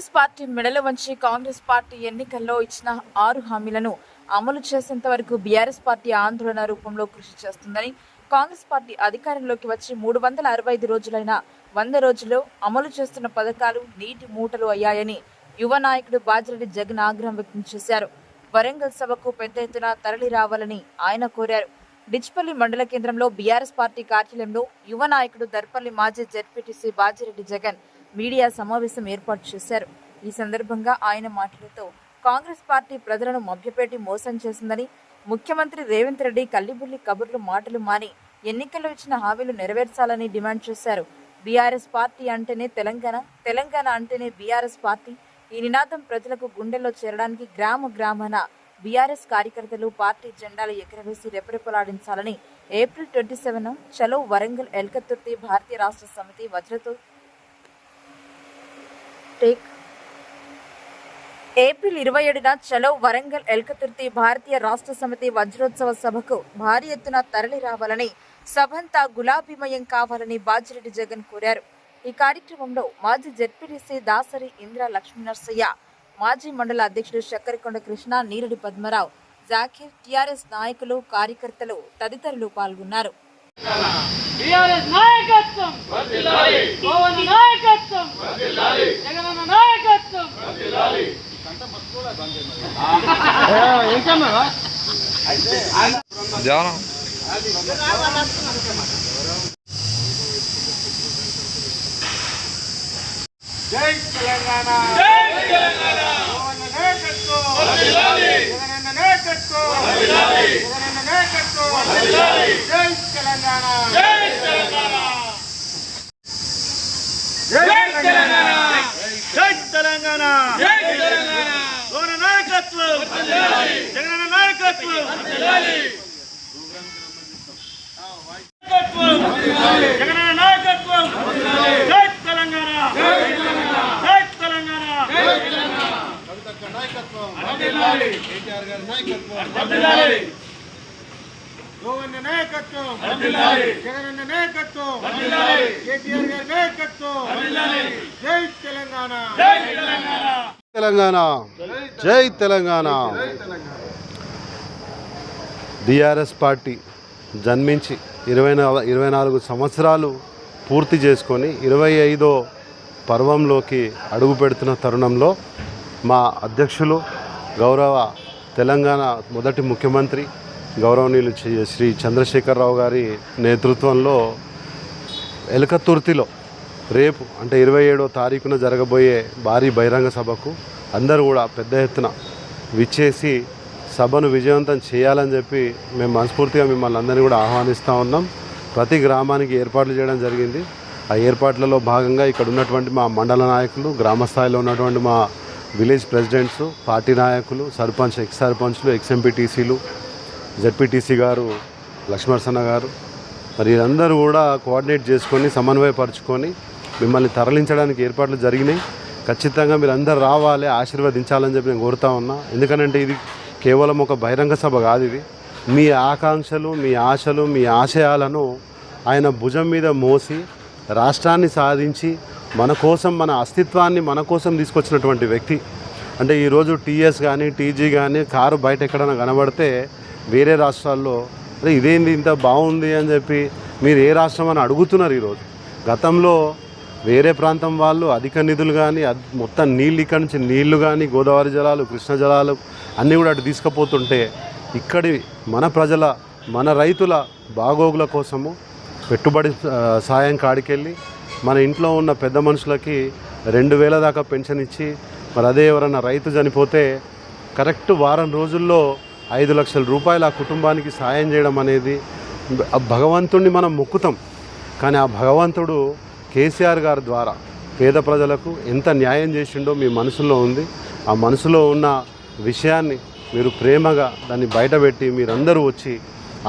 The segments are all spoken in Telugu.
కాంగ్రెస్ పార్టీ మెడలు వంచి కాంగ్రెస్ పార్టీ ఎన్నికల్లో ఇచ్చిన ఆరు హామీలను అమలు చేసేంత వరకు బీఆర్ఎస్ పార్టీ ఆందోళన రూపంలో కృషి చేస్తుందని కాంగ్రెస్ పార్టీ అధికారంలోకి వచ్చి మూడు వందల అరవై ఐదు రోజులైన వంద రోజుల్లో అమలు చేస్తున్న పథకాలు నీటి మూటలు అయ్యాయని యువ నాయకుడు బాజిరెడ్డి జగన్ ఆగ్రహం వ్యక్తం చేశారు. వరంగల్ సభకు పెద్ద ఎత్తున తరలి రావాలని ఆయన కోరారు. డిచ్పల్లి మండల కేంద్రంలో బీఆర్ఎస్ పార్టీ కార్యాలయంలో యువ నాయకుడు దర్పల్లి మాజీ జెడ్పీటీసీ బాజిరెడ్డి జగన్ మీడియా సమావేశం ఏర్పాటు చేశారు. ఈ సందర్భంగా ఆయన మాట్లాడుతూ కాంగ్రెస్ పార్టీ ప్రజలను మభ్యపెట్టి మోసం చేసిందని ముఖ్యమంత్రి రేవంత్ రెడ్డి కల్లిబుల్లి కబుర్లు మాటలు మాని ఎన్నికల్లో ఇచ్చిన హామీలు నెరవేర్చాలని డిమాండ్ చేశారు. బీఆర్ఎస్ పార్టీ అంటేనే తెలంగాణ తెలంగాణ అంటేనే బీఆర్ఎస్ పార్టీ. ఈ నినాదం ప్రజలకు గుండెల్లో చేరడానికి గ్రామ గ్రామాన బీఆర్ఎస్ కార్యకర్తలు పార్టీ జెండాలు ఎగరవేసి రెపరెపలాడించాలని ఏప్రిల్ ట్వంటీ సెవెన్ చలో వరంగల్ ఎల్కతుర్తి భారతీయ రాష్ట్ర సమితి వజ్రతో టేక్. ఏప్రిల్ ఇరవై ఏడున చలో వరంగల్ ఎల్కతుర్తి భారతీయ రాష్ట్ర సమితి వజ్రోత్సవ సభకు భారీ ఎత్తున తరలి రావాలని సభంతా గులాబీమయం కావాలని బాజిరెడ్డి జగన్ కోరారు. ఈ కార్యక్రమంలో మాజీ జెడ్పీటీసీ దాసరి ఇంద్ర లక్ష్మీనరసయ్య మాజీ మండల అధ్యక్షుడు చక్కరకొండ కృష్ణ నీరడి పద్మరావు జాకీర్ టీఆర్ఎస్ నాయకులు కార్యకర్తలు తదితరులు పాల్గొన్నారు. టిఆర్ఎస్ నాయకత్వం. పవన్ నాయకత్వం. జగనన్న నాయకత్వం. జవనం జై తెలంగాణ. జగనన్న నాయకత్వం. వర్ధిల్లాలి. జగనన్న నాయకత్వం వర్ధిల్లాలి జగనన్న నాయకత్వం వర్ధిల్లాలి జై తెలంగాణ జై తెలంగాణ జై తెలంగాణ జై తెలంగాణ జై తెలంగాణ జగనన్న నాయకత్వం వర్ధిల్లాలి జగనన్న నాయకత్వం వర్ధిల్లాలి నాయకత్వం జై తెలంగాణ జై తెలంగాణ గోవన్న నాయకత్వం. జగనన్న నాయకత్వం. కేటీఆర్ గారి నాయకత్వం. జై తెలంగాణ. జై తెలంగాణ. తెలంగాణ. జై తెలంగాణ. బీఆర్ఎస్ పార్టీ జన్మించి ఇరవై నాలుగు ఇరవై నాలుగు సంవత్సరాలు పూర్తి చేసుకొని ఇరవై ఐదో పర్వంలోకి అడుగు పెడుతున్న తరుణంలో మా అధ్యక్షులు గౌరవ తెలంగాణ మొదటి ముఖ్యమంత్రి గౌరవనీయులు శ్రీ- శ్రీ చంద్రశేఖరరావు గారి నేతృత్వంలో ఎలకతుర్తిలో రేపు అంటే ఇరవై ఏడో తారీఖున జరగబోయే భారీ బహిరంగ సభకు అందరూ కూడా పెద్ద ఎత్తున విచ్చేసి సభను విజయవంతం చేయాలని చెప్పి మేము మనస్ఫూర్తిగా మిమ్మల్ని అందరినీ కూడా ఆహ్వానిస్తూ ఉన్నాం. ప్రతి గ్రామానికి ఏర్పాట్లు చేయడం జరిగింది. ఆ ఏర్పాట్లలో భాగంగా ఇక్కడ ఉన్నటువంటి మా మండల నాయకులు గ్రామ స్థాయిలో ఉన్నటువంటి మా విలేజ్ ప్రెసిడెంట్స్ పార్టీ నాయకులు సర్పంచ్ ఎక్స్ సర్పంచ్లు ఎక్స్ఎంపీటీసీలు జడ్పీటీసీ గారు లక్ష్మణసన్న గారు మరి వీరందరూ కూడా కోఆర్డినేట్ చేసుకొని సమన్వయపరుచుకొని మిమ్మల్ని తరలించడానికి ఏర్పాట్లు జరిగినాయి. ఖచ్చితంగా మీరు అందరు రావాలి ఆశీర్వదించాలని చెప్పి నేను కోరుతా ఉన్నా. ఎందుకనంటే ఇది కేవలం ఒక బహిరంగ సభ కాదు ఇది. మీ ఆకాంక్షలు మీ ఆశలు మీ ఆశయాలను ఆయన భుజం మీద మోసి రాష్ట్రాన్ని సాధించి మన కోసం మన అస్తిత్వాన్ని మన కోసం తీసుకొచ్చినటువంటి వ్యక్తి. అంటే ఈరోజు టీఎస్ కానీ టీజీ కానీ కారు బయట ఎక్కడైనా కనబడితే వేరే రాష్ట్రాల్లో అరే ఇదేంది ఇంత బాగుంది అని చెప్పి మీరు ఏ రాష్ట్రం అని అడుగుతున్నారు ఈరోజు. గతంలో వేరే ప్రాంతం వాళ్ళు అధిక నిధులు కానీ మొత్తం నీళ్ళు ఇక్కడి నుంచి నీళ్ళు కానీ గోదావరి జలాలు కృష్ణ జలాలు అన్నీ కూడా అటు తీసుకుపోతుంటే ఇక్కడి మన ప్రజల మన రైతుల బాగోగుల కోసము పెట్టుబడి సాయం కాడికెళ్ళి మన ఇంట్లో ఉన్న పెద్ద మనుషులకి రెండు వేల దాకా పెన్షన్ ఇచ్చి మరి అదే ఎవరన్నా రైతు చనిపోతే కరెక్ట్ వారం రోజుల్లో ఐదు లక్షల రూపాయలు ఆ కుటుంబానికి సాయం చేయడం అనేది ఆ భగవంతుణ్ణి మనం మొక్కుతాం. కానీ ఆ భగవంతుడు కేసీఆర్ గారి ద్వారా పేద ప్రజలకు ఎంత న్యాయం చేసిండో మీ మనసులో ఉంది. ఆ మనసులో ఉన్న విషయాన్ని మీరు ప్రేమగా దాన్ని బయటపెట్టి మీరందరూ వచ్చి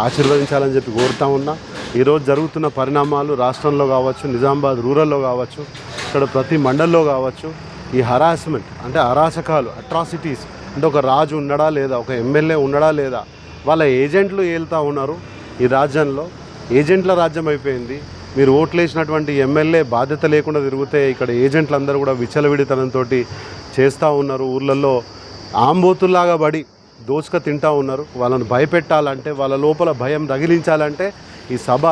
ఆశీర్వదించాలని చెప్పి కోరుతా ఉన్నా. ఈరోజు జరుగుతున్న పరిణామాలు రాష్ట్రంలో కావచ్చు నిజామాబాద్ రూరల్లో కావచ్చు ఇక్కడ ప్రతి మండల్లో కావచ్చు ఈ హరాస్మెంట్ అంటే అరాచకాలు అట్రాసిటీస్ అంటే ఒక రాజు ఉండడా లేదా? ఒక ఎమ్మెల్యే ఉండడా లేదా? వాళ్ళ ఏజెంట్లు ఏలుతూ ఉన్నారు ఈ రాజ్యంలో. ఏజెంట్ల రాజ్యం అయిపోయింది. మీరు ఓట్లేసినటువంటి ఎమ్మెల్యే బాధ్యత లేకుండా తిరిగితే ఇక్కడ ఏజెంట్లు అందరూ కూడా విచ్చలవిడితనంతో చేస్తూ ఉన్నారు. ఊర్లలో ఆంబోతుల్లాగా పడి దోచుక తింటూ ఉన్నారు. వాళ్ళని భయపెట్టాలంటే వాళ్ళ లోపల భయం రగిలించాలంటే ఈ సభ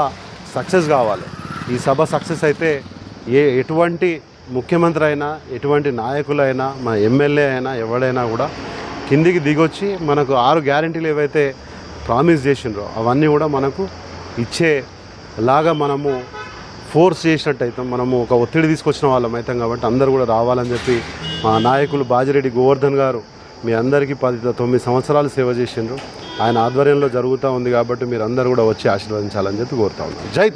సక్సెస్ కావాలి. ఈ సభ సక్సెస్ అయితే ఏ ఎటువంటి ముఖ్యమంత్రి అయినా ఎటువంటి నాయకులైనా మన ఎమ్మెల్యే అయినా ఎవడైనా కూడా కిందికి దిగొచ్చి మనకు ఆరు గ్యారంటీలు ఏవైతే ప్రామిస్ చేసిండ్రో అవన్నీ కూడా మనకు ఇచ్చేలాగా మనము ఫోర్స్ చేసినట్టు అవుతాం మనము ఒక ఒత్తిడి తీసుకొచ్చిన వాళ్ళం అవుతాం కాబట్టి అందరూ కూడా రావాలని చెప్పి మా నాయకులు బాజిరెడ్డి గోవర్ధన్ గారు మీ అందరికీ పది తొమ్మిది సంవత్సరాలు సేవ చేసిండ్రు. ఆయన ఆధ్వర్యంలో జరుగుతూ ఉంది కాబట్టి మీరు అందరూ కూడా వచ్చి ఆశీర్వదించాలని చెప్పి కోరుతా ఉన్నాను జై